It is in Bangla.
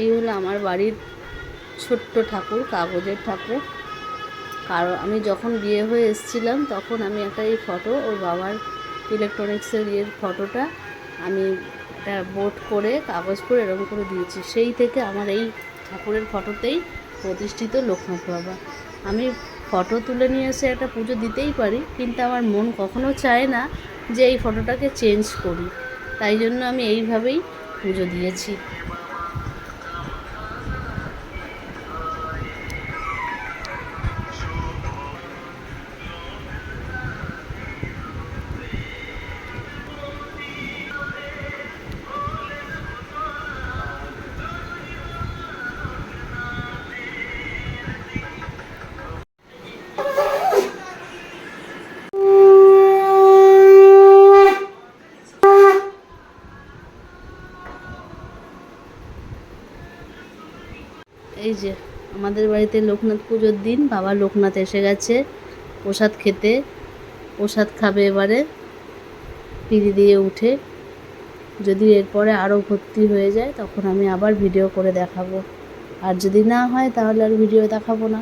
এই হলো আমার বাড়ির ছোট্ট ঠাকুর, কাগজের ঠাকুর। কারণ আমি যখন বিয়ে হয়ে এসেছিলাম, তখন আমি একটা এই ফটো ওর বাবার ইলেকট্রনিক্সের ইয়ের ফটোটা আমি একটা বোট করে, কাগজ করে এরকম করে দিয়েছি। সেই থেকে আমার এই ঠাকুরের ফটোতেই প্রতিষ্ঠিত লোকনাথ বাবা। আমি ফটো তুলে নিয়ে এসে একটা পুজো দিতেই পারি, কিন্তু আমার মন কখনো চায় না যে এই ফটোটাকে চেঞ্জ করি। তাই জন্য আমি এইভাবেই পুজো দিয়েছি। এই যে, আমাদের বাড়িতে লোকনাথ পুজোর দিন, বাবা লোকনাথ এসে গেছে প্রসাদ খেতে। প্রসাদ খাবে এবারে, পিড়ি দিয়ে উঠে। যদি এরপরে আরও ভর্তি হয়ে যায়, তখন আমি আবার ভিডিও করে দেখাবো। আর যদি না হয়, তাহলে আর ভিডিও দেখাবো না।